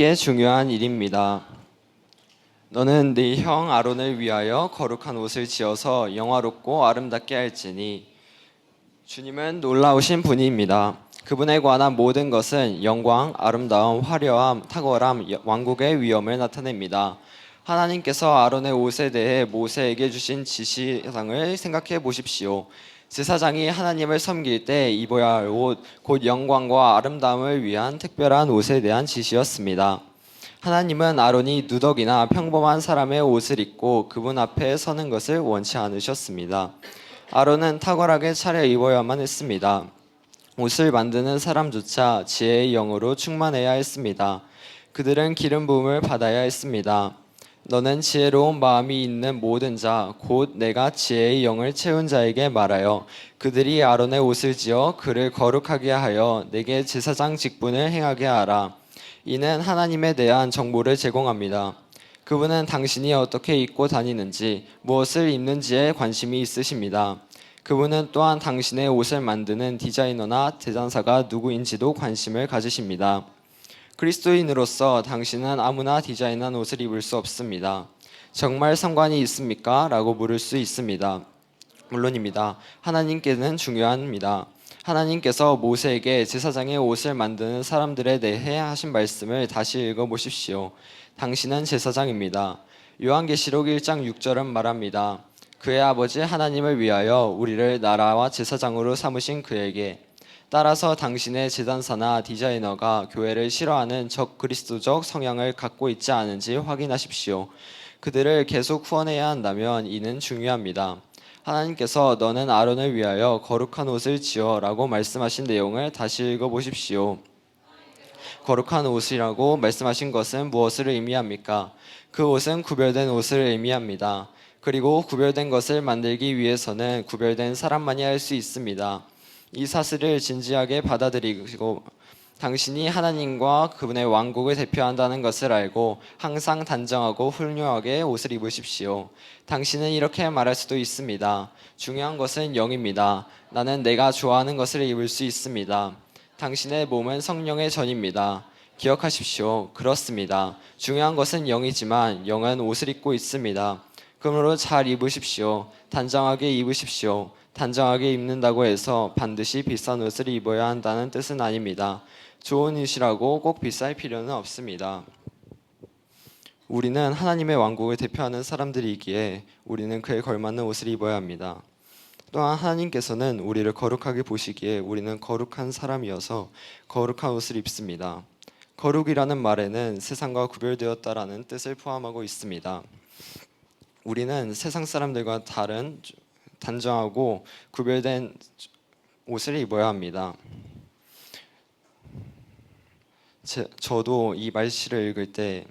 하나님께 중요한 일입니다. 너는 네 형 아론을 위하여 거룩한 옷을 지어서 영화롭고 아름답게 할지니 주님은 놀라우신 분입니다. 그분에 관한 모든 것은 영광, 아름다움, 화려함, 탁월함, 왕국의 위엄을 나타냅니다. 하나님께서 아론의 옷에 대해 모세에게 주신 지시상을 생각해 보십시오. 제사장이 하나님을 섬길 때 입어야 할 옷, 곧 영광과 아름다움을 위한 특별한 옷에 대한 지시였습니다. 하나님은 아론이 누더기나 평범한 사람의 옷을 입고 그분 앞에 서는 것을 원치 않으셨습니다. 아론은 탁월하게 차려 입어야만 했습니다. 옷을 만드는 사람조차 지혜의 영으로 충만해야 했습니다. 그들은 기름 부음을 받아야 했습니다. 너는 지혜로운 마음이 있는 모든 자, 곧 내가 지혜의 영을 채운 자에게 말하여 그들이 아론의 옷을 지어 그를 거룩하게 하여 내게 제사장 직분을 행하게 하라. 이는 하나님에 대한 정보를 제공합니다. 그분은 당신이 어떻게 입고 다니는지, 무엇을 입는지에 관심이 있으십니다. 그분은 또한 당신의 옷을 만드는 디자이너나 제작사가 누구인지도 관심을 가지십니다. 그리스도인으로서 당신은 아무나 디자인한 옷을 입을 수 없습니다. 정말 상관이 있습니까? 라고 물을 수 있습니다. 물론입니다. 하나님께는 중요합니다. 하나님께서 모세에게 제사장의 옷을 만드는 사람들에 대해 하신 말씀을 다시 읽어 보십시오. 당신은 제사장입니다. 요한계시록 1장 6절은 말합니다. 그의 아버지 하나님을 위하여 우리를 나라와 제사장으로 삼으신 그에게 따라서 당신의 재단사나 디자이너가 교회를 싫어하는 적 그리스도적 성향을 갖고 있지 않은지 확인하십시오. 그들을 계속 후원해야 한다면 이는 중요합니다. 하나님께서 너는 아론을 위하여 거룩한 옷을 지어라고 말씀하신 내용을 다시 읽어 보십시오. 거룩한 옷이라고 말씀하신 것은 무엇을 의미합니까? 그 옷은 구별된 옷을 의미합니다. 그리고 구별된 것을 만들기 위해서는 구별된 사람만이 할 수 있습니다. 이 사실을 진지하게 받아들이고 당신이 하나님과 그분의 왕국을 대표한다는 것을 알고 항상 단정하고 훌륭하게 옷을 입으십시오. 당신은 이렇게 말할 수도 있습니다. 중요한 것은 영입니다. 나는 내가 좋아하는 것을 입을 수 있습니다. 당신의 몸은 성령의 전입니다. 기억하십시오. 그렇습니다. 중요한 것은 영이지만 영은 옷을 입고 있습니다. 그러므로 잘 입으십시오. 단정하게 입으십시오. 단정하게 입는다고 해서 반드시 비싼 옷을 입어야 한다는 뜻은 아닙니다. 좋은 옷이라고 꼭 비쌀 필요는 없습니다. 우리는 하나님의 왕국을 대표하는 사람들이기에 우리는 그에 걸맞는 옷을 입어야 합니다. 또한 하나님께서는 우리를 거룩하게 보시기에 우리는 거룩한 사람이어서 거룩한 옷을 입습니다. 거룩이라는 말에는 세상과 구별되었다라는 뜻을 포함하고 있습니다. 우리는 세상 사람들과 다른 단정하고 구별된 옷을 입어야 합니다. 제, 저도 이 말씨를 읽을 때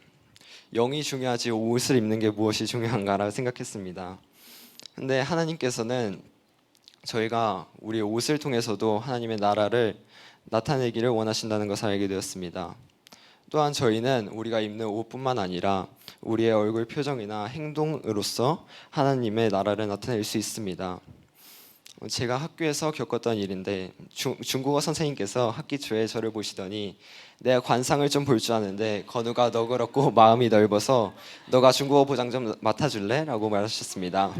영이 중요하지 옷을 입는 게 무엇이 중요한가라 생각했습니다. 근데 하나님께서는 저희가 우리 옷을 통해서도 하나님의 나라를 나타내기를 원하신다는 것을 알게 되었습니다. 또한 저희는 우리가 입는 옷뿐만 아니라 우리의 얼굴 표정이나 행동으로서 하나님의 나라를 나타낼 수 있습니다. 제가 학교에서 겪었던 일인데 중, 중국어 선생님께서 학기 초에 저를 보시더니 내가 관상을 좀 볼 줄 아는데 건우가 너 그렇고 마음이 넓어서 너가 중국어 보장 좀 맡아줄래? 라고 말하셨습니다.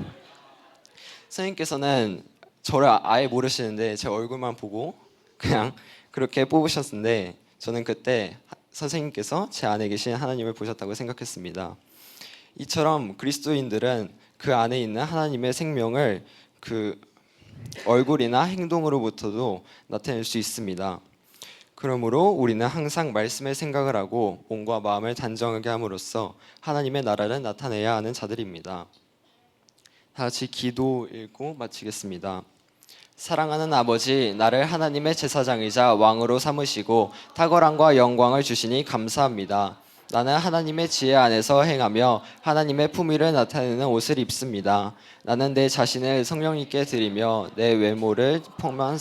선생님께서는 저를 아예 모르시는데 제 얼굴만 보고 그냥 그렇게 뽑으셨는데 저는 그때 선생님께서 제 안에 계신 하나님을 보셨다고 생각했습니다. 이처럼 그리스도인들은 그 안에 있는 하나님의 생명을 그 얼굴이나 행동으로부터도 나타낼 수 있습니다. 그러므로 우리는 항상 말씀의 생각을 하고 몸과 마음을 단정하게 함으로써 하나님의 나라를 나타내야 하는 자들입니다. 다 같이 기도 읽고 마치겠습니다. 사랑하는 아버지, 나를 하나님의 제사장이자 왕으로 삼으시고 탁월함과 영광을 주시니 감사합니다. 나는 하나님의 지혜 안에서 행하며 하나님의 품위를 나타내는 옷을 입습니다. 나는 내 자신을 성령님께 드리며 내 외모를 포함한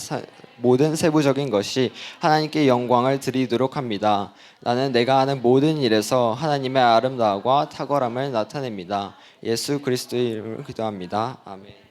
모든 세부적인 것이 하나님께 영광을 드리도록 합니다. 나는 내가 하는 모든 일에서 하나님의 아름다움과 탁월함을 나타냅니다. 예수 그리스도의 이름으로 기도합니다. 아멘.